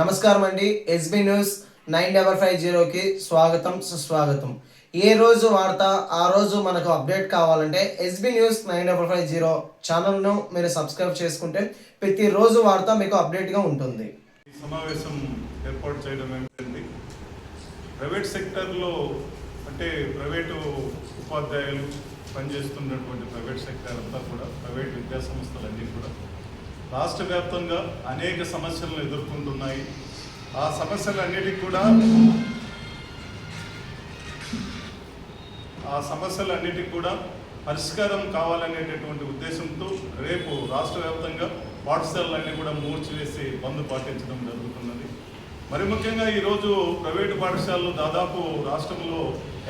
నమస్కారం అండి. SB news nine double five జీరోకి స్వాగతం సుస్వాగతం. ఏ రోజు వార్త ఆ రోజు మనకు అప్డేట్ కావాలంటే SB news nine double five zero ఛానల్ను మీరు సబ్స్క్రైబ్ చేసుకుంటే ప్రతిరోజు వార్త మీకు అప్డేట్గా ఉంటుంది. సమావేశం ఏర్పాటు చేయడం ఏమిటండి? ప్రైవేట్ సెక్టర్లో అంటే ప్రైవేటు ఉపాధ్యాయులు పనిచేస్తున్నటువంటి ప్రైవేట్ సెక్టర్ అంతా కూడా ప్రైవేట్ విద్యా సంస్థలన్నీ కూడా రాష్ట్ర వ్యాప్తంగా అనేక సమస్యలను ఎదుర్కొంటున్నాయి. ఆ సమస్యలన్నిటికీ కూడా ఆ సమస్యలన్నిటికీ కూడా పరిష్కారం కావాలనేటటువంటి ఉద్దేశంతో రేపు రాష్ట్ర వ్యాప్తంగా పాఠశాలలన్నీ కూడా మూర్చివేసి బంద్ పాటించడం జరుగుతున్నది. మరి ముఖ్యంగా ఈరోజు ప్రైవేటు పాఠశాలలు దాదాపు రాష్ట్రంలో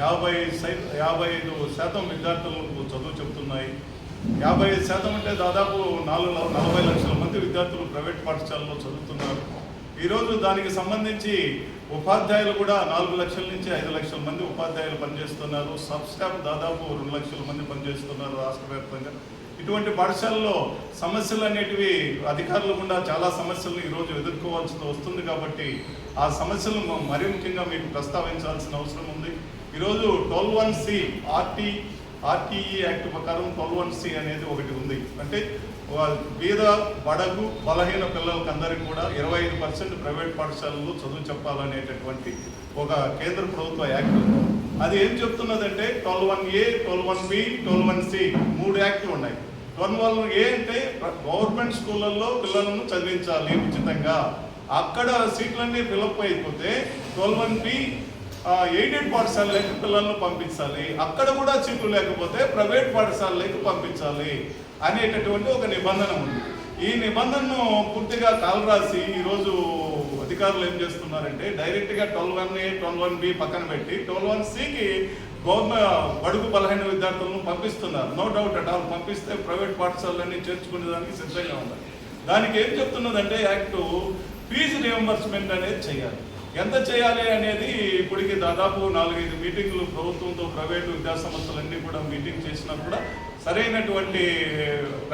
యాభై సై యాభై ఐదు శాతం విద్యార్థులకు చదువు చెబుతున్నాయి. యాభై ఐదు శాతం అంటే దాదాపు నాలుగు నలభై లక్షల మంది విద్యార్థులు ప్రైవేట్ పాఠశాలలో చదువుతున్నారు. ఈరోజు దానికి సంబంధించి ఉపాధ్యాయులు కూడా నాలుగు లక్షల నుంచి ఐదు లక్షల మంది ఉపాధ్యాయులు పనిచేస్తున్నారు. సబ్ స్టాఫ్ దాదాపు రెండు లక్షల మంది పనిచేస్తున్నారు రాష్ట్ర వ్యాప్తంగా. ఇటువంటి పాఠశాలలో సమస్యలు అనేటివి అధికారులు గుండా చాలా సమస్యలను ఈరోజు ఎదుర్కోవాల్సి వస్తుంది కాబట్టి ఆ సమస్యలను మరి ముఖ్యంగా మీకు ప్రస్తావించాల్సిన అవసరం ఉంది. ఈరోజు twelve one C RT RTE act ప్రకారం ట్వెల్వ్ వన్ సి అనేది ఒకటి ఉంది. అంటే పేద బడగు బలహీన పిల్లలకి అందరికీ కూడా ఇరవై ఐదు పర్సెంట్ ప్రైవేట్ పాఠశాలల్లో చదువు చెప్పాలనేటటువంటి ఒక కేంద్ర ప్రభుత్వ యాక్ట్ ఉంది. అది ఏం చెప్తున్నదంటే twelve one A twelve one B twelve one C మూడు యాక్ట్లు ఉన్నాయి. ట్వెల్వ్ వన్ ఏ అంటే గవర్నమెంట్ స్కూళ్ళల్లో పిల్లలను చదివించాలి ఉచితంగా. అక్కడ సీట్లన్నీ ఫిలప్ అయిపోతే ట్వెల్వ్ వన్ బి ఎయిడెడ్ పాఠశాలలకు పిల్లలను పంపించాలి. అక్కడ కూడా సీట్లు లేకపోతే ప్రైవేట్ పాఠశాలలకు పంపించాలి అనేటటువంటి ఒక నిబంధన ఉంది. ఈ నిబంధనను పూర్తిగా కాలరాసి ఈరోజు అధికారులు ఏం చేస్తున్నారంటే డైరెక్ట్గా twelve one A twelve one B పక్కన పెట్టి ట్వెల్వ్ వన్ సికి గవర్నమెంట్ బడుగు బలహీన విద్యార్థులను పంపిస్తున్నారు. నో డౌట్ అట్ ఆల్ పంపిస్తే ప్రైవేట్ పాఠశాలలన్నీ చేర్చుకునే దానికి సిద్ధంగా ఉన్నారు. దానికి ఏం చెప్తున్నదంటే యాక్టు ఫీజు రియంబర్స్మెంట్ అనేది చేయాలి. ఎంత చేయాలి అనేది ఇప్పటికి దాదాపు నాలుగైదు మీటింగ్లు ప్రభుత్వంతో ప్రైవేటు విద్యాసంస్థలన్నీ కూడా మీటింగ్ చేసినా కూడా సరైనటువంటి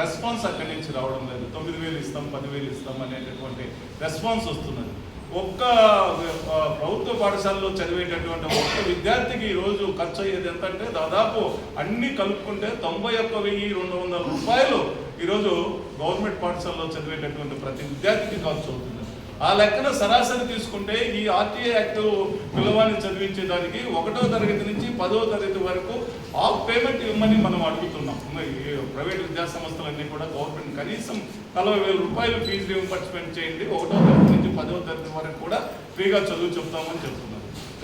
రెస్పాన్స్ అక్కడి నుంచి రావడం లేదు. తొమ్మిది వేలు ఇస్తాం పదివేలు ఇస్తాం అనేటటువంటి రెస్పాన్స్ వస్తున్నది. ఒక్క ప్రభుత్వ పాఠశాలలో చదివేటటువంటి ఒక్క విద్యార్థికి ఈరోజు ఖర్చు అయ్యేది ఎంత అంటే దాదాపు అన్ని కలుపుకుంటే తొంభై ఒక్క వెయ్యి రెండు వందల రూపాయలు ఈరోజు గవర్నమెంట్ పాఠశాలలో చదివేటటువంటి ప్రతి విద్యార్థికి ఖర్చు అవుతుంది. ఆ లెక్కన సరాసరి తీసుకుంటే ఈ ఆర్టీఏ యాక్ట్ పిల్లవాడిని చదివించేదానికి ఒకటో తరగతి నుంచి పదో తరగతి వరకు ఆఫ్ పేమెంట్ ఇవ్వమని మనం అడుగుతున్నాం. ప్రైవేట్ విద్యా సంస్థలన్నీ కూడా గవర్నమెంట్ కనీసం నలభై వేల రూపాయలు ఫీజు రియంబర్స్మెంట్ చేయండి. ఒకటో తరగతి నుంచి పదో తరగతి వరకు కూడా ఫ్రీగా చదువు చెప్తామని చెప్తున్నాం.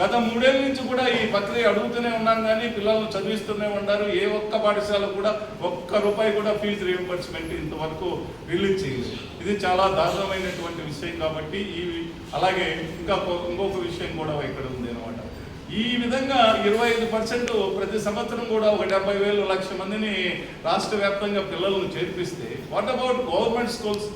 గత మూడేళ్ళ నుంచి కూడా ఈ పత్రిక అడుగుతూనే ఉన్నాం కానీ పిల్లలు చదివిస్తూనే ఉన్నారు ఏ ఒక్క పాఠశాల కూడా ఒక్క రూపాయి కూడా ఫీజు రీఎంబర్స్మెంట్ ఇంతవరకు రిలీజ్ చేయలేదు. ఇది చాలా దారుణమైనటువంటి విషయం కాబట్టి ఈ అలాగే ఇంకా ఇంకొక విషయం కూడా ఇక్కడ ఉంది అనమాట ఈ విధంగా ఇరవై ఐదు పర్సెంట్ ప్రతి సంవత్సరం కూడా ఒక డెబ్బై వేలు లక్ష మందిని రాష్ట్ర వ్యాప్తంగా పిల్లలను చేర్పిస్తే వాట్ అబౌట్ గవర్నమెంట్ స్కూల్స్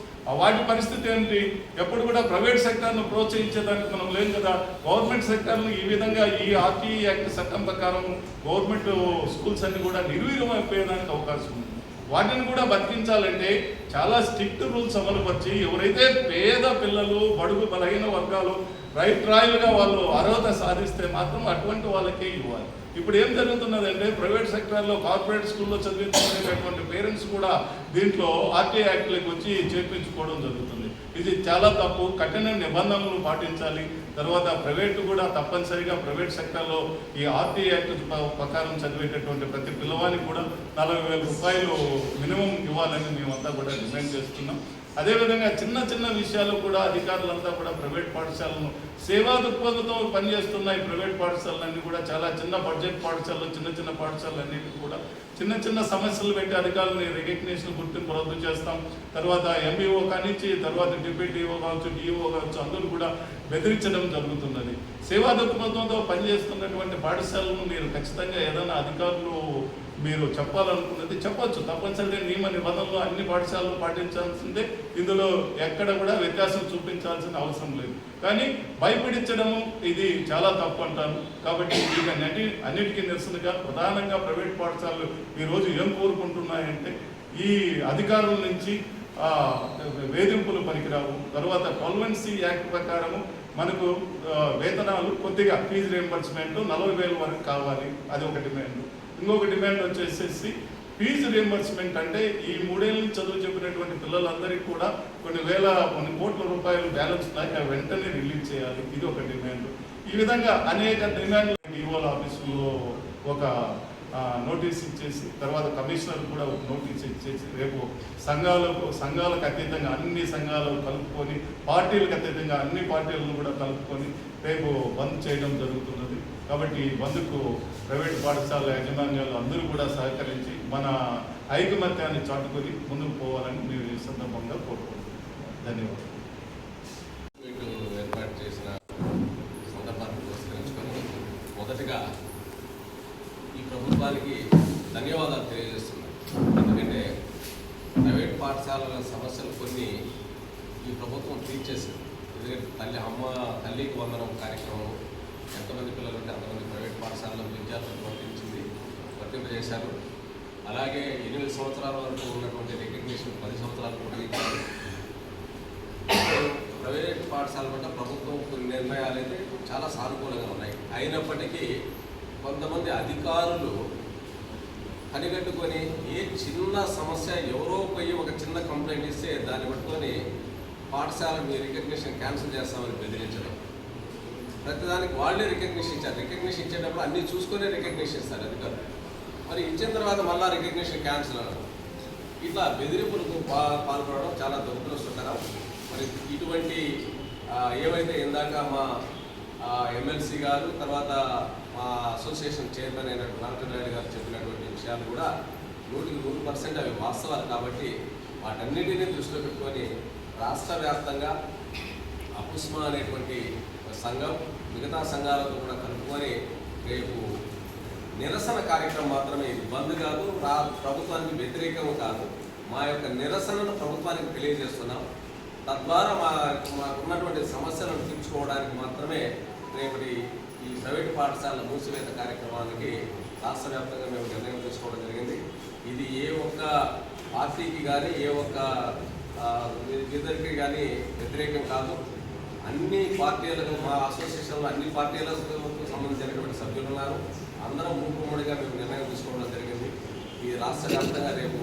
వాటి పరిస్థితి ఏంటి? ఎప్పుడు కూడా ప్రైవేట్ సెక్టార్ను ప్రోత్సహించేదానికి మనం లేం కదా. గవర్నమెంట్ సెక్టార్ను ఈ విధంగా ఈ ఆర్టీఈ యాక్ట్ చట్టం ప్రకారం గవర్నమెంట్ స్కూల్స్ అన్ని కూడా నిర్వీర్యం అయిపోయేదానికి అవకాశం ఉంది. వాటిని కూడా బతికించాలంటే చాలా స్ట్రిక్ట్ రూల్స్ అమలుపరిచి ఎవరైతే పేద పిల్లలు బడుగు బలహీన వర్గాలు రైట్ రాయలుగా వాళ్ళు అర్హత సాధిస్తే మాత్రం అటువంటి వాళ్ళకే ఇవ్వాలి. ఇప్పుడు ఏం జరుగుతున్నదంటే ప్రైవేట్ సెక్టార్లో కార్పొరేట్ స్కూల్లో చదివించుకునేటటువంటి పేరెంట్స్ కూడా దీంట్లో ఆర్టీఐ యాక్ట్లోకి వచ్చి చేర్పించుకోవడం జరుగుతుంది. ఇది చాలా తప్పు. కఠిన నిబంధనలు పాటించాలి. తర్వాత ప్రైవేట్ కూడా తప్పనిసరిగా ప్రైవేట్ సెక్టార్లో ఈ ఆర్టీ యాక్ట్ ప్రకారం చదివేటటువంటి ప్రతి పిల్లవానికి కూడా నలభై వేల రూపాయలు మినిమం ఇవ్వాలని మేమంతా కూడా డిమాండ్ చేస్తున్నాం. అదేవిధంగా చిన్న చిన్న విషయాలు కూడా అధికారులంతా కూడా ప్రైవేట్ పాఠశాలను సేవా దృక్పథంతో పనిచేస్తున్న ఈ ప్రైవేట్ పాఠశాలలన్నీ కూడా చాలా చిన్న బడ్జెట్ పాఠశాలలు చిన్న చిన్న పాఠశాలన్నిటి కూడా చిన్న చిన్న సమస్యలు పెట్టి అధికారులని రికగ్నేషన్ గుర్తింపు రద్దు చేస్తాం. తర్వాత ఎంబీఓ కానించి తర్వాత డిప్యూటీఓ కావచ్చు డిఓ కావచ్చు అందరూ కూడా బెదిరించడం జరుగుతున్నది. సేవా దృక్పథంతో పనిచేస్తున్నటువంటి పాఠశాలను మీరు ఖచ్చితంగా ఏదైనా అధికారులు మీరు చెప్పాలనుకున్నది చెప్పొచ్చు. తప్పనిసరిగా నియమ నిబంధనలు అన్ని పాఠశాలలు పాటించాల్సిందే. ఇందులో ఎక్కడ కూడా వ్యత్యాసం చూపించాల్సిన అవసరం లేదు. కానీ భయపడించడము ఇది చాలా తప్పు అంటాను కాబట్టి ఇక నటి అన్నిటికీ నిరసనగా ప్రధానంగా ప్రైవేట్ పాఠశాలలు ఈరోజు ఏం కోరుకుంటున్నాయంటే ఈ అధికారుల నుంచి వేధింపులు పనికిరావు. తర్వాత ట్వెల్వెన్సీ యాక్ట్ ప్రకారము మనకు వేతనాలు కొద్దిగా ఫీజు రియంబర్స్మెంట్ నలభై వేల వరకు కావాలి. అది ఒక డిమాండ్ ఇంకొక డిమాండ్ వచ్చేసేసి ఫీజు రియంబర్స్మెంట్ అంటే ఈ మూడేళ్ళ నుంచి చదువు చెప్పినటువంటి పిల్లలందరికీ కూడా కొన్ని వేల కొన్ని కోట్ల రూపాయలు బ్యాలెన్స్ ఉన్నాయి అవి వెంటనే రిలీజ్ చేయాలి. ఇది ఒక డిమాండ్ ఈ విధంగా అనేక డిమాండ్లు ఈఓల ఆఫీసులో ఒక నోటీస్ ఇచ్చేసి తర్వాత కమిషనర్ కూడా ఒక నోటీస్ ఇచ్చేసి రేపు సంఘాలకు సంఘాలకు అతీతంగా అన్ని సంఘాలు కలుపుకొని పార్టీలకు అతీతంగా అన్ని పార్టీలను కూడా కలుపుకొని రేపు బంద్ చేయడం జరుగుతున్నది. కాబట్టి ఈ బంద్కు ప్రైవేట్ పాఠశాల యాజమాన్యాలు అందరూ కూడా సహకరించి మన ఐకమత్యాన్ని చాటుకొని ముందుకు పోవాలని మేము ఈ సందర్భంగా కోరుకుంటున్నాం ధన్యవాదాలు. ఏర్పాటు చేసిన సందర్భాన్ని పురస్కరించుకొని మొదటగా ఈ ప్రభుత్వానికి ధన్యవాదాలు తెలియజేస్తున్నాను. ఎందుకంటే ప్రైవేట్ పాఠశాలల సమస్యలు కొన్ని ఈ ప్రభుత్వం తీర్చేసింది. ఎందుకంటే తల్లి అమ్మ తల్లికి వందనం కార్యక్రమం ఎంతమంది పిల్లలు పాఠశాలలో విద్యార్థులు పంపించింది వర్తింపజేశారు. అలాగే ఎనిమిది సంవత్సరాల వరకు ఉన్నటువంటి రికగ్నిషన్ పది సంవత్సరాలు పొడిగించారు ప్రైవేట్ పాఠశాల పట్ల ప్రభుత్వం కొన్ని నిర్ణయాలు అయితే చాలా సానుకూలంగా ఉన్నాయి. అయినప్పటికీ కొంతమంది అధికారులు కనిగట్టుకొని ఏ చిన్న సమస్య ఎవరో పోయి ఒక చిన్న కంప్లైంట్ ఇస్తే దాన్ని పట్టుకొని పాఠశాల మీ రికగ్నిషన్ క్యాన్సిల్ చేస్తామని బెదిరించడం. ప్రతిదానికి వాళ్ళే రికగ్నిషన్ ఇచ్చారు. రికగ్నిషన్ ఇచ్చేటప్పుడు అన్ని చూసుకునే రికగ్నిషన్ ఇస్తారు అధికారులు. మరి ఇచ్చిన తర్వాత మళ్ళీ రికగ్నిషన్ క్యాన్సిల్ అవ్వడం ఇట్లా బెదిరింపులకు పా పాల్పడడం చాలా దురదృష్టకరం. మరి ఇటువంటి ఏవైతే ఇందాక మా ఎమ్మెల్సీ గారు తర్వాత మా అసోసియేషన్ చైర్మన్ అయినటువంటి రామచంద్రారెడ్డి గారు చెప్పినటువంటి విషయాలు కూడా నూటికి నూరు పర్సెంట్ అవి వాస్తవాలు కాబట్టి వాటన్నిటినీ దృష్టిలో పెట్టుకొని రాష్ట్ర వ్యాప్తంగా అపుస్మా అనేటువంటి సంఘం మిగతా సంఘాలతో కూడా కలుపుకొని రేపు నిరసన కార్యక్రమం మాత్రమే ఇది. బంద్ కాదు రా ప్రభుత్వానికి వ్యతిరేకం కాదు. మా యొక్క నిరసనను ప్రభుత్వానికి తెలియజేస్తున్నాం. తద్వారా మా మాకున్నటువంటి సమస్యలను తీర్చుకోవడానికి మాత్రమే రేపటి ఈ ప్రైవేట్ పాఠశాలల మూసివేత కార్యక్రమానికి రాష్ట్ర వ్యాప్తంగా మేము నిర్ణయం తీసుకోవడం జరిగింది. ఇది ఏ ఒక్క పార్టీకి కానీ ఏ ఒక్క ఇద్దరికి కానీ వ్యతిరేకం కాదు. అన్ని పార్టీలకు మా అసోసియేషన్లో అన్ని పార్టీలకు సంబంధించినటువంటి సభ్యులు ఉన్నారు. అందరం మూకుమ్మడిగా మేము నిర్ణయం తీసుకోవడం జరిగింది. ఈ రాష్ట్ర వ్యాప్తంగా రేపు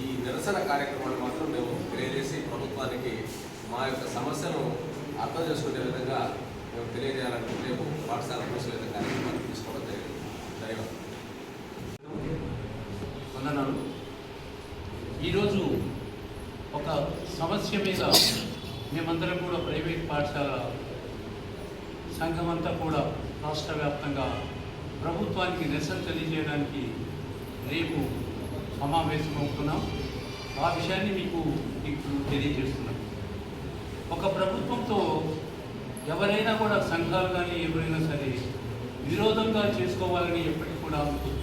ఈ నిరసన కార్యక్రమాన్ని మాత్రం మేము తెలియజేసి ప్రభుత్వానికి మా యొక్క సమస్యను అర్థం చేసుకునే విధంగా మేము తెలియజేయాలని రేపు పాఠశాల మూసివేత కార్యక్రమాన్ని తీసుకోవడం జరిగింది. ధన్యవాదాలు. వందనాలు. ఈరోజు ఒక సమస్య మీద మేమందరం కూడా ప్రైవేట్ పాఠశాల సంఘం అంతా కూడా రాష్ట్ర వ్యాప్తంగా ప్రభుత్వానికి నిరసన తెలియజేయడానికి రేపు సమావేశం అవుతున్నాం. ఆ విషయాన్ని మీకు ఇప్పుడు తెలియజేస్తున్నాం. ఒక ప్రభుత్వంతో ఎవరైనా కూడా సంఘాలు కానీ ఎవరైనా సరే విరోధంగా చేసుకోవాలని ఎప్పటికీ కూడా అనుకుంటుంది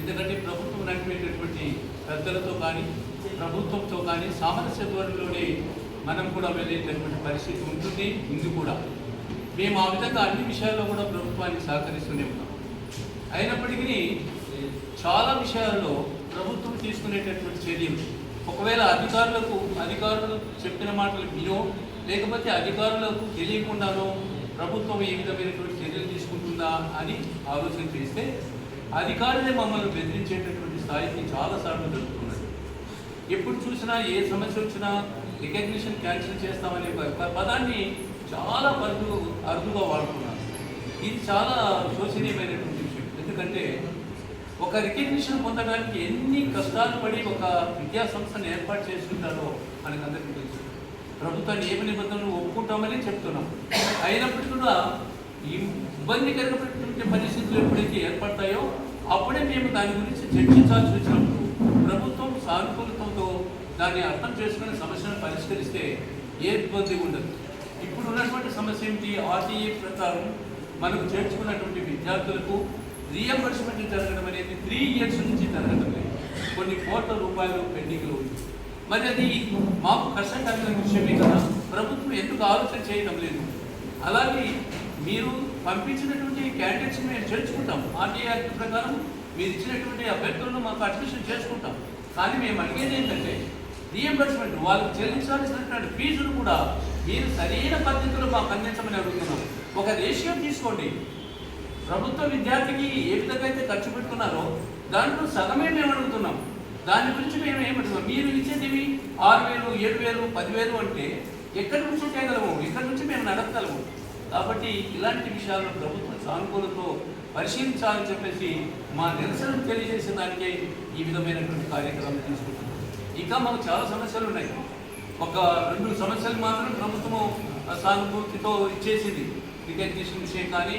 ఎందుకంటే ప్రభుత్వం నడిపేటటువంటి పెద్దలతో కానీ ప్రభుత్వంతో కానీ సామరస్య ధోరణిలోనే మనం కూడా వెళ్ళేటటువంటి పరిస్థితి ఉంటుంది ఉంది కూడా. మేము ఆ విధంగా అన్ని విషయాల్లో కూడా ప్రభుత్వానికి సహకరిస్తూనే ఉన్నాం. అయినప్పటికీ చాలా విషయాల్లో ప్రభుత్వం తీసుకునేటటువంటి చర్యలు ఒకవేళ అధికారులకు అధికారులు చెప్పిన మాటలు వినో లేకపోతే అధికారులకు తెలియకుండానో ప్రభుత్వం ఏ విధమైనటువంటి చర్యలు తీసుకుంటుందా అని ఆలోచన చేస్తే అధికారులే మమ్మల్ని బెదిరించేటటువంటి స్థాయికి చాలాసార్లు జరుగుతున్నది ఎప్పుడు చూసినా ఏ సమస్య వచ్చినా రికగ్నిషన్ క్యాన్సిల్ చేస్తామనే ప- పదాన్ని చాలా అరుదు అరుదుగా వాడుతున్నారు. ఇది చాలా శోచనీయమైనటువంటి విషయం. ఎందుకంటే ఒక రికగ్నిషన్ పొందడానికి ఎన్ని కష్టాలు పడి ఒక విద్యా సంస్థను ఏర్పాటు చేసుకుంటారో మనకు అందరికీ తెలుసు. ప్రభుత్వ నియమ నిబంధనలు ఒప్పుకుంటామని చెప్తున్నాం. అయినప్పటికీ కూడా ఈ ఇబ్బందికరమైనటువంటి పరిస్థితులు ఎప్పుడైతే ఏర్పడతాయో అప్పుడే మేము దాని గురించి చర్చించాల్సి వచ్చినప్పుడు ప్రభుత్వం సానుకూలతతో దాన్ని అర్థం చేసుకుని సమస్యను పరిష్కరిస్తే ఏ ఇబ్బంది ఉండదు. ఇప్పుడు ఉన్నటువంటి సమస్య ఏమిటి? ఆర్టీఈ ప్రకారం మనకు చేర్చుకున్నటువంటి విద్యార్థులకు రీఎంబర్స్మెంట్ జరగడం అనేది త్రీ ఇయర్స్ నుంచి జరగడం లేదు. కొన్ని కోట్ల రూపాయలు పెండింగ్లో ఉంది. మరి అది మాకు కష్టకరమైన విషయమే కదా. ప్రభుత్వం ఎందుకు ఆలోచన చేయడం లేదు? అలాగే మీరు పంపించినటువంటి క్యాండిడేట్స్ మేము చేర్చుకుంటాం. ఆర్టీఐ యాక్ట్ ప్రకారం మీరు ఇచ్చినటువంటి అభ్యర్థులను మాకు అడ్మిషన్ చేసుకుంటాం. కానీ మేము అడిగేది ఏంటంటే రీఎంబర్స్మెంట్ వాళ్ళకి చెల్లించాల్సినటువంటి ఫీజులు కూడా మీరు సరైన పద్ధతిలో మాకు అందించమని అడుగుతున్నాం. ఒక రేషియో తీసుకోండి. ప్రభుత్వ విద్యార్థికి ఏ విధంగా అయితే ఖర్చు పెట్టుకున్నారో దాంట్లో సగమే మేము అడుగుతున్నాం. దాని గురించి మేము ఏమంటున్నాం మీరు ఇచ్చేది ఆరు వేలు ఏడు వేలు పదివేలు అంటే ఎక్కడి నుంచి చేయగలము? ఎక్కడి నుంచి మేము నడపగలము? కాబట్టి ఇలాంటి విషయాలు ప్రభుత్వం సానుకూలతో పరిశీలించాలని చెప్పేసి మా నిరసన తెలియజేసే దానికే ఈ విధమైనటువంటి కార్యక్రమం తీసుకుంటున్నాం. ఇంకా మాకు చాలా సమస్యలు ఉన్నాయి. ఒక రెండు సమస్యలు మాత్రం ప్రభుత్వం సానుభూతితో ఇచ్చేసింది. రికగ్నిషన్ విషయం కానీ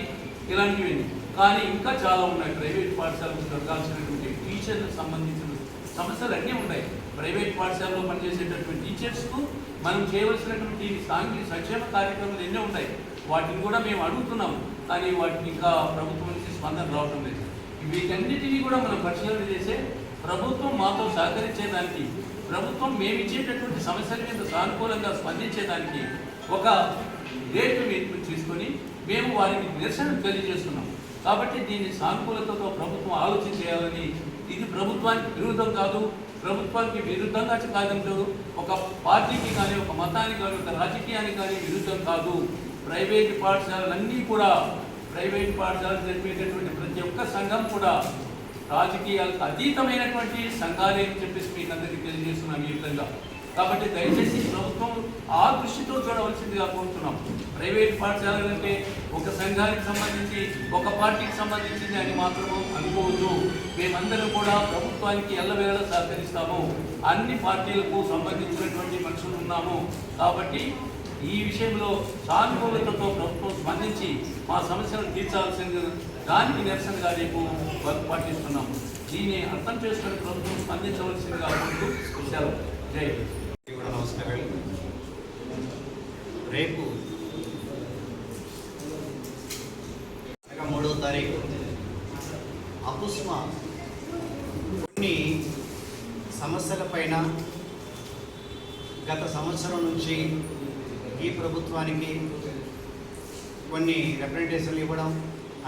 ఇలాంటివి. కానీ ఇంకా చాలా ఉన్నాయి. ప్రైవేట్ పాఠశాలకు దొరకాల్సినటువంటి టీచర్లకు సంబంధించిన సమస్యలు అన్నీ ఉన్నాయి. ప్రైవేట్ పాఠశాలలో పనిచేసేటటువంటి టీచర్స్కు మనం చేయవలసినటువంటి సాంఘిక సంక్షేమ కార్యక్రమాలు ఎన్నో ఉన్నాయి. వాటిని కూడా మేము అడుగుతున్నాం కానీ వాటికి ఇంకా ప్రభుత్వం నుంచి స్పందన రావడం లేదు. వీటన్నిటినీ కూడా మనం పరిశీలన చేసే ప్రభుత్వం మాతో సహకరించేదానికి ప్రభుత్వం మేము ఇచ్చేటటువంటి సమస్యల మీద సానుకూలంగా స్పందించేదానికి ఒక డేట్ మీరు తీసుకొని మేము వారికి నిరసన తెలియజేస్తున్నాం. కాబట్టి దీన్ని సానుకూలతతో ప్రభుత్వం ఆలోచన చేయాలని ఇది ప్రభుత్వానికి విరుద్ధం కాదు. ప్రభుత్వానికి విరుద్ధంగా కాదంటూ ఒక పార్టీకి కానీ ఒక మతానికి కానీ ఒక రాజకీయానికి కానీ విరుద్ధం కాదు. ప్రైవేట్ పాఠశాలలన్నీ కూడా ప్రైవేట్ పాఠశాలలు జరిపేటటువంటి ప్రతి ఒక్క సంఘం కూడా రాజకీయాలకు అతీతమైనటువంటి సంఘాలే అని చెప్పేసి మీకు అందరికీ తెలియజేస్తున్నాం ఈ విధంగా. కాబట్టి దయచేసి ప్రభుత్వం ఆ దృష్టితో చూడవలసిందిగా కోరుతున్నాం. ప్రైవేట్ పాఠశాలలు అంటే ఒక సంఘానికి సంబంధించి ఒక పార్టీకి సంబంధించింది అని మాత్రం అనుకోవద్దు. మేమందరం కూడా ప్రభుత్వానికి ఎల్లవేళ సహకరిస్తాము. అన్ని పార్టీలకు సంబంధించినటువంటి మనుషులు ఉన్నాము. కాబట్టి ఈ విషయంలో సానుకూలతతో ప్రభుత్వం స్పందించి మా సమస్యలను తీర్చాల్సింది దానికి నిరసనగా రేపు వర్క్ పాటిస్తున్నాం. దీన్ని అర్థం చేసుకునే ప్రభుత్వం స్పందించవలసిందిగా కోరుతూ సెలవు జై రేపు మూడో తారీఖు అపుస్మా కొన్ని సమస్యలపైన గత సంవత్సరం నుంచి ఈ ప్రభుత్వానికి కొన్ని రిప్రజెంటేషన్లు ఇవ్వడం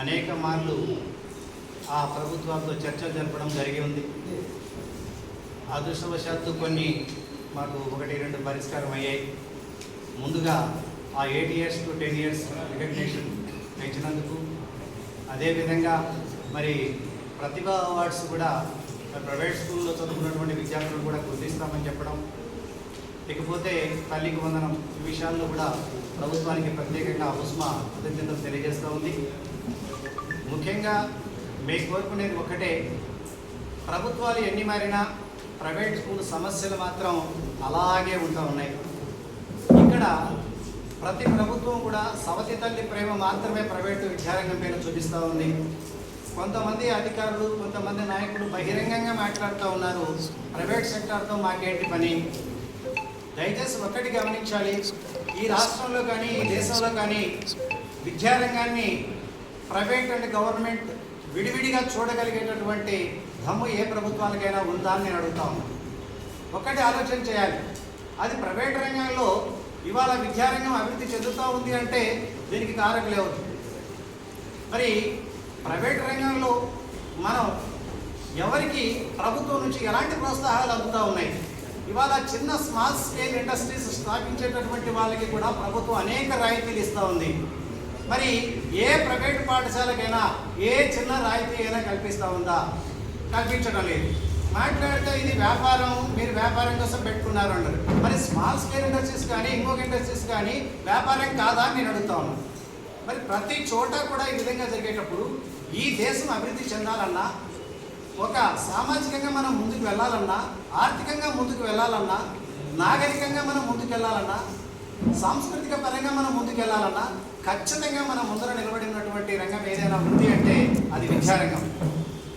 అనేక మార్లు ఆ ప్రభుత్వాలతో చర్చలు జరపడం జరిగి ఉంది. అదృష్టవశాత్తు కొన్ని మాకు ఒకటి రెండు పరిష్కారం అయ్యాయి. ముందుగా ఆ eight years to ten years recognition పెంచినందుకు అదేవిధంగా మరి ప్రతిభా అవార్డ్స్ కూడా ప్రైవేట్ స్కూల్లో చదువుకున్నటువంటి విద్యార్థులను కూడా గుర్తిస్తామని చెప్పడం. ఇకపోతే తల్లికి వందనం ఈ విషయాల్లో కూడా ప్రభుత్వానికి ప్రత్యేకంగా ఉస్మా కృతజ్ఞతలు తెలియజేస్తూ ఉంది. ముఖ్యంగా మేము కోరుకునేది ఒకటే ప్రభుత్వాలు ఎన్ని మారినా ప్రైవేట్ స్కూల్ సమస్యలు మాత్రం అలాగే ఉంటూ ఉన్నాయి. ఇక్కడ ప్రతి ప్రభుత్వం కూడా సవతి తల్లి ప్రేమ మాత్రమే ప్రైవేటు విద్యారంగం పైన చూపిస్తూ ఉంది. కొంతమంది అధికారులు కొంతమంది నాయకులు బహిరంగంగా మాట్లాడుతూ ఉన్నారు. ప్రైవేట్ సెక్టార్తో మాకేంటి పని? దయచేసి ఒక్కటి గమనించాలి. ఈ రాష్ట్రంలో కానీ ఈ దేశంలో కానీ విద్యారంగాన్ని ప్రైవేట్ అండ్ గవర్నమెంట్ విడివిడిగా చూడగలిగేటటువంటి దమ్ము ఏ ప్రభుత్వానికైనా ఉందా అని నేను అడుగుతా ఉన్నాను ఒక్కటి ఆలోచన చేయాలి. అది ప్రైవేట్ రంగంలో ఇవాళ విద్యారంగం అభివృద్ధి చెందుతూ ఉంది అంటే దీనికి కారకులు ఎవరు మరి ప్రైవేట్ రంగంలో మనం ఎవరికి ప్రభుత్వం నుంచి ఎలాంటి ప్రోత్సాహాలు అందుతూ ఉన్నాయి? ఇవాళ చిన్న స్మాల్ స్కేల్ ఇండస్ట్రీస్ స్థాపించేటటువంటి వాళ్ళకి కూడా ప్రభుత్వం అనేక రాయితీలు ఇస్తూ ఉంది. మరి ఏ ప్రైవేట్ పాఠశాలకైనా ఏ చిన్న రాయితీ అయినా కల్పిస్తూ ఉందా? కల్పించడం లేదు. మాట్లాడితే ఇది వ్యాపారం మీరు వ్యాపారం కోసం పెట్టుకున్నారు అన్నారు. మరి స్మాల్ స్కేల్ ఇండస్ట్రీస్ కానీ ఇంకొక ఇండస్ట్రీస్ కానీ వ్యాపారం కాదా అని నేను అడుగుతా ఉన్నాను మరి ప్రతి చోట కూడా ఈ విధంగా జరిగేటప్పుడు ఈ దేశం అభివృద్ధి చెందాలన్నా ఒక సామాజికంగా మనం ముందుకు వెళ్ళాలన్నా ఆర్థికంగా ముందుకు వెళ్ళాలన్నా నాగరికంగా మనం ముందుకు వెళ్ళాలన్నా సాంస్కృతిక పరంగా మనం ముందుకు వెళ్ళాలన్నా ఖచ్చితంగా మన ముందర నిలబడినటువంటి రంగం ఏదైనా ఉంది అంటే అది విద్యారంగం.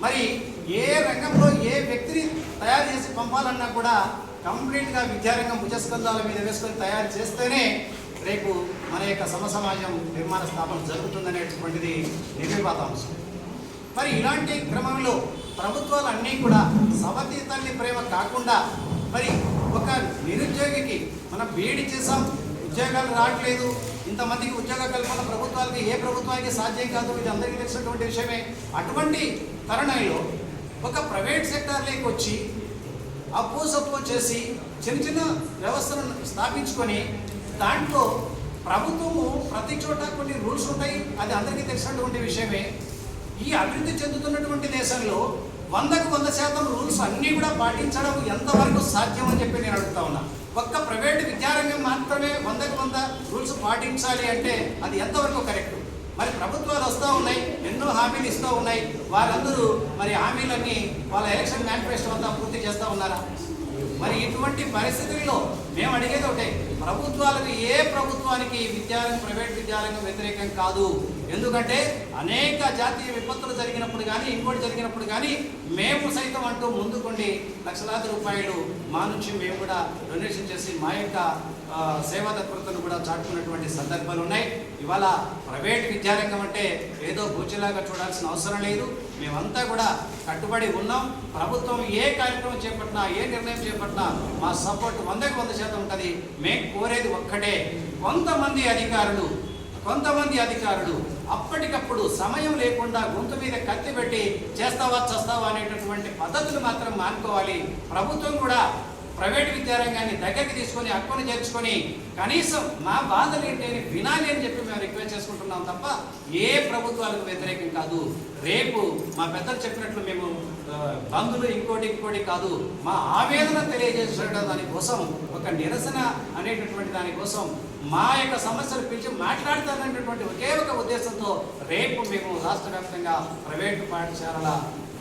మరి ఏ రంగంలో ఏ వ్యక్తిని తయారు చేసి పంపాలన్నా కూడా కంప్లీట్గా విద్యారంగం భుజస్కంధాల మీద వేసుకొని తయారు చేస్తేనే రేపు మన యొక్క సమసమాజం నిర్మాణ స్థాపన జరుగుతుందనేటువంటిది నిర్వివాదాంశం మరి ఇలాంటి క్రమంలో ప్రభుత్వాలు అన్నీ కూడా సమతీతాన్ని ప్రేమ కాకుండా మరి ఒక నిరుద్యోగికి మనం బీడి చేసాం ఉద్యోగాలు రావట్లేదు ఇంతమందికి ఉద్యోగ కల్పన ప్రభుత్వాలకి ఏ ప్రభుత్వానికి సాధ్యం కాదు ఇది అందరికీ తెలిసినటువంటి విషయమే. అటువంటి తరుణంలో ఒక ప్రైవేట్ సెక్టార్లోకి వచ్చి అప్పు సప్పు చేసి చిన్న చిన్న వ్యవస్థను స్థాపించుకొని దాంట్లో ప్రభుత్వము ప్రతి చోట కొన్ని రూల్స్ ఉంటాయి అది అందరికీ తెలిసినటువంటి విషయమే. ఈ అభివృద్ధి చెందుతున్నటువంటి దేశంలో వందకు వంద శాతం రూల్స్ అన్నీ కూడా పాటించడం ఎంతవరకు సాధ్యం అని చెప్పి నేను అడుగుతా ఉన్నా. ఒక్క ప్రైవేట్ విద్యారంగం మాత్రమే వందకు వంద రూల్స్ పాటించాలి అంటే అది ఎంతవరకు కరెక్ట్? మరి ప్రభుత్వాలు వస్తూ ఉన్నాయి ఎన్నో హామీలు ఇస్తూ ఉన్నాయి. వారందరూ మరి హామీలన్నీ వాళ్ళ ఎలక్షన్ మేనిఫెస్టో అంతా పూర్తి చేస్తూ ఉన్నారా? మరి ఇటువంటి పరిస్థితుల్లో మేము అడిగేది ఒకటే ప్రభుత్వాలకు ఏ ప్రభుత్వానికి విద్యారంగం ప్రైవేట్ విద్యారంగం వ్యతిరేకం కాదు. ఎందుకంటే అనేక జాతీయ విపత్తులు జరిగినప్పుడు కానీ ఇంకోటి జరిగినప్పుడు కానీ మేము సైతం అంటూ ముందుకుండి లక్షలాది రూపాయలు మా నుంచి మేము కూడా డొనేషన్ చేసి మా యొక్క సేవా తత్పరతను కూడా చాటుకున్నటువంటి సందర్భాలు ఉన్నాయి. ఇవాళ ప్రైవేట్ విద్యారంగం అంటే ఏదో బూచిలాగా చూడాల్సిన అవసరం లేదు. మేమంతా కూడా కట్టుబడి ఉన్నాం. ప్రభుత్వం ఏ కార్యక్రమం చేపట్టినా ఏ నిర్ణయం చేపట్టినా మా సపోర్ట్ వందకి వంద శాతం ఉంటుంది. మేము కోరేది ఒక్కటే. కొంతమంది అధికారులు కొంతమంది అధికారులు అప్పటికప్పుడు సమయం లేకుండా గొంతు మీద కత్తి పెట్టి చేస్తావా చేస్తావా అనేటటువంటి పద్ధతులు మాత్రం మానుకోవాలి. ప్రభుత్వం కూడా ప్రైవేట్ విద్యారంగాన్ని దగ్గరికి తీసుకొని హక్కును చేర్చుకొని కనీసం మా బాధలు ఏంటి అని వినాలి అని చెప్పి మేము రిక్వెస్ట్ చేసుకుంటున్నాం తప్ప ఏ ప్రభుత్వాలకు వ్యతిరేకం కాదు. రేపు మా పెద్దలు చెప్పినట్లు మేము బంధులు ఇంకోటి ఇంకోటి కాదు. మా ఆవేదన తెలియజేసడం దానికోసం ఒక నిరసన అనేటటువంటి దానికోసం మా యొక్క సమస్యలు పిలిచి మాట్లాడతారనేటటువంటి ఒకే ఒక ఉద్దేశంతో రేపు మేము రాష్ట్ర వ్యాప్తంగా ప్రైవేటు పాఠశాలల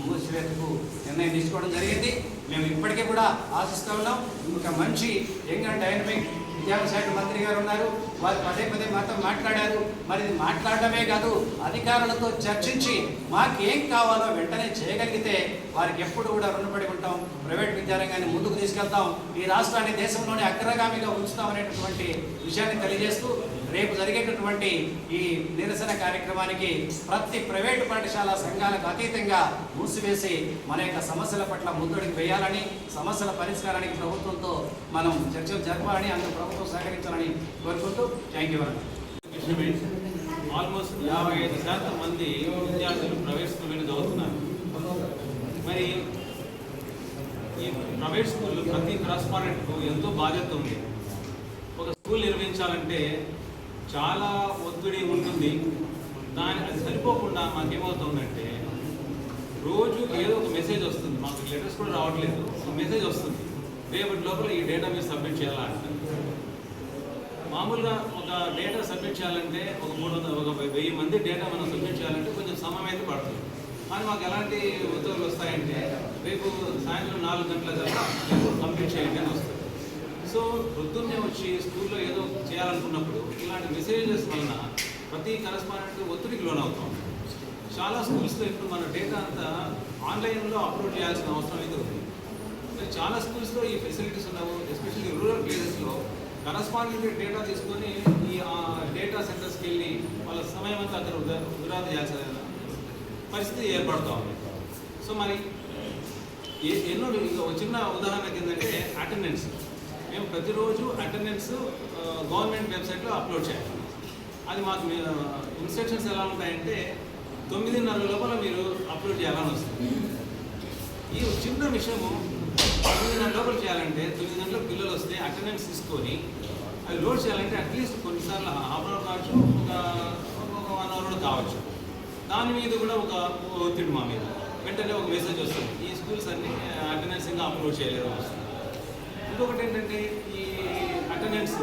మూసివేతకు నిర్ణయం తీసుకోవడం జరిగింది. మేము ఇప్పటికీ కూడా ఆశిస్తూ ఉన్నాం. ఒక మంచి యంగ్ అండ్ డైనమిక్ విద్యాశాఖ మంత్రి గారు ఉన్నారు. వారు పదే పదే మాతో మాట్లాడారు. మరి ఇది మాట్లాడడమే కాదు అధికారులతో చర్చించి మాకేం కావాలో వెంటనే చేయగలిగితే వారికి ఎప్పుడు కూడా రుణపడి ఉంటాం. ప్రైవేట్ విద్యారంగాన్ని ముందుకు తీసుకెళ్తాం. ఈ రాష్ట్రాన్ని దేశంలోనే అగ్రగామిగా ఉంచుతాం అనేటటువంటి విషయాన్ని తెలియజేస్తూ రేపు జరిగేటటువంటి ఈ నిరసన కార్యక్రమానికి ప్రతి ప్రైవేటు పాఠశాల సంఘాలకు అతీతంగా మూసివేసి మన యొక్క సమస్యల పట్ల ముందడుగు వేయాలని సమస్యల పరిష్కారానికి ప్రభుత్వంతో మనం చర్చలు జరపాలని అందుకు ప్రభుత్వం సహకరించాలని కోరుకుంటూ థ్యాంక్ యూ ఆల్మోస్ట్ యాభై ఐదు శాతం మంది విద్యార్థులు ప్రైవేట్ స్కూల్లోనే చదువుతున్నారు. మరి ఈ ప్రైవేట్ స్కూల్ ప్రతి కరస్పాండెంట్కు ఎంతో బాధ్యత ఉంది. ఒక స్కూల్ నిర్వహించాలంటే చాలా ఒత్తిడి ఉంటుంది. దాని అది సరిపోకుండా మాకేమవుతుందంటే రోజు ఏదో ఒక మెసేజ్ వస్తుంది. మాకు లెటర్స్ కూడా రావట్లేదు. ఒక మెసేజ్ వస్తుంది. రేపటి లోపల ఈ డేటా మీరు సబ్మిట్ చేయాలా అంటారు. మామూలుగా ఒక డేటా సబ్మిట్ చేయాలంటే ఒక మూడు వందల ఒక వెయ్యి మంది డేటా మనం సబ్మిట్ చేయాలంటే కొంచెం సమయం అయితే పడుతుంది. కానీ మాకు ఎలాంటి ఉత్తర్వులు వస్తాయంటే రేపు సాయంత్రం నాలుగు గంటల కల్లా సబ్మిట్ కంప్లీట్ చేయండి అని వస్తుంది. సో పొద్దున్నే వచ్చి స్కూల్లో ఏదో చేయాలనుకున్నప్పుడు ఇలాంటి మెసేజెస్ వలన ప్రతి కరస్పాండెంట్ ఒత్తిడికి లోనవుతాం. చాలా స్కూల్స్లో ఇప్పుడు మన డేటా అంతా ఆన్లైన్లో అప్లోడ్ చేయాల్సిన అవసరం అయితే ఉంది. చాలా స్కూల్స్లో ఈ ఫెసిలిటీస్ ఉండవు ఎస్పెషల్లీ రూరల్ ప్లేసెస్లో కరస్పాండెంట్ డేటా తీసుకొని ఈ డేటా సెంటర్స్కి వెళ్ళి వాళ్ళ సమయం అంతా అక్కడ వృధా చేయాల్సిన పరిస్థితి ఏర్పడుతూ ఉంది. సో మరి ఏ ఎన్నో ఇంకా ఒక చిన్న ఉదాహరణకి ఏంటంటే అటెండెన్స్ మేము ప్రతిరోజు అటెండెన్స్ గవర్నమెంట్ వెబ్సైట్లో అప్లోడ్ చేయాలి. అది మాకు ఇన్స్ట్రక్షన్స్ ఎలా ఉంటాయంటే తొమ్మిదిన్నర లోపల మీరు అప్లోడ్ చేయాలని వస్తుంది. ఈ చిన్న విషయము తొమ్మిది లోపల చేయాలంటే తొమ్మిది గంటలకు పిల్లలు వస్తే అటెండెన్స్ తీసుకొని అవి లోడ్ చేయాలంటే అట్లీస్ట్ కొన్నిసార్లు హాఫ్ అన్ అవర్ కావచ్చు ఒక ఒక వన్ అవర్ కూడా కావచ్చు. దాని మీద కూడా ఒక ఒత్తిడి మా మీద. వెంటనే ఒక మెసేజ్ వస్తుంది. ఈ స్కూల్స్ అన్ని అటెండెన్స్ ఇంకా అప్లోడ్ చేయలేదు వస్తుంది. ఇంకొకటి ఏంటంటే ఈ అటెండెన్స్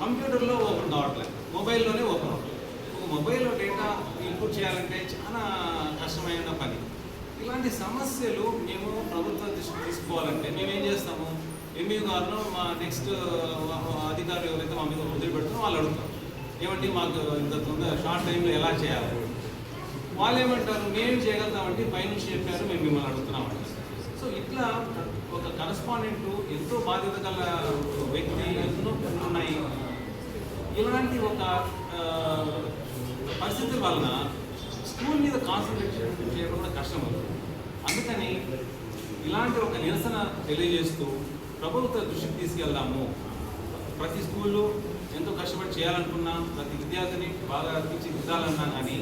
కంప్యూటర్లో ఓపెన్ కావట్లేదు. మొబైల్లోనే ఓపెన్ అవ్వట్లేదు ఒక మొబైల్లో డేటా ఇన్పుట్ చేయాలంటే చాలా కష్టమైన పని. ఇలాంటి సమస్యలు మేము ప్రభుత్వం దృష్టికి తీసుకోవాలంటే మేము ఏం చేస్తాము? ఎంఈ గారు మా నెక్స్ట్ అధికారులు ఎవరైతే మా మీద వదిలి పెడతాం వాళ్ళు అడుగుతాం ఏమంటే మాకు ఇంత తొందర షార్ట్ టైంలో ఎలా చేయాలి? వాళ్ళు ఏమంటారు మేము చేయగలుగుతామంటే పైనుంచి చెప్పారు మేము మిమ్మల్ని అడుగుతున్నామండి సో ఇట్లా ఒక కరస్పాండెంట్ ఎంతో బాధ్యత గల వ్యక్తి ఎన్నో ఉన్నాయి. ఇలాంటి ఒక పరిస్థితుల వలన స్కూల్ మీద కాన్సన్ట్రేషన్ చేయడం కూడా కష్టం అవుతుంది. అందుకని ఇలాంటి ఒక నిరసన తెలియజేస్తూ ప్రభుత్వ దృష్టికి తీసుకెళ్దాము. ప్రతి స్కూల్లో ఎంతో కష్టపడి చేయాలనుకున్నా ప్రతి విద్యార్థిని బాగా తీర్చిదిద్దాలన్నా కానీ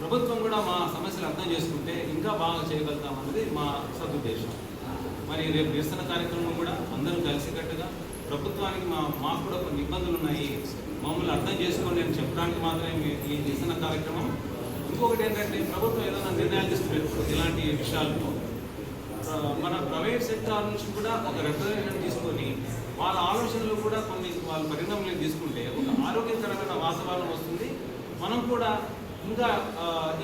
ప్రభుత్వం కూడా మా సమస్యలు అర్థం చేసుకుంటే ఇంకా బాగా చేయగలుగుతాం అన్నది మా సదుద్దేశం. మరి రేపు నిరసన కార్యక్రమం కూడా అందరూ కలిసికట్టుగా ప్రభుత్వానికి మా మాకు కూడా కొన్ని ఇబ్బందులు ఉన్నాయి. మమ్మల్ని అర్థం చేసుకోండి నేను చెప్పడానికి మాత్రమే ఈ నిరసన కార్యక్రమం. ఇంకొకటి ఏంటంటే ప్రభుత్వం ఏదైనా నిర్ణయాలు తీసుకునేటప్పుడు ఇలాంటి విషయాల్లో మన ప్రైవేట్ సెక్టార్ నుంచి కూడా ఒక రిప్రజెంటేషన్ తీసుకొని వాళ్ళ ఆలోచనలు కూడా కొన్ని వాళ్ళ పరిణామాలు తీసుకుంటే ఒక ఆరోగ్యకరమైన వాతావరణం వస్తుంది. మనం కూడా ఇంకా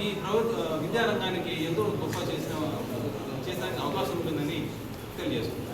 ఈ ప్రభుత్వ విద్యారంగానికి ఎంతో గొప్ప చేసిన చేసడానికి అవకాశం ఉంటుందని Beleza.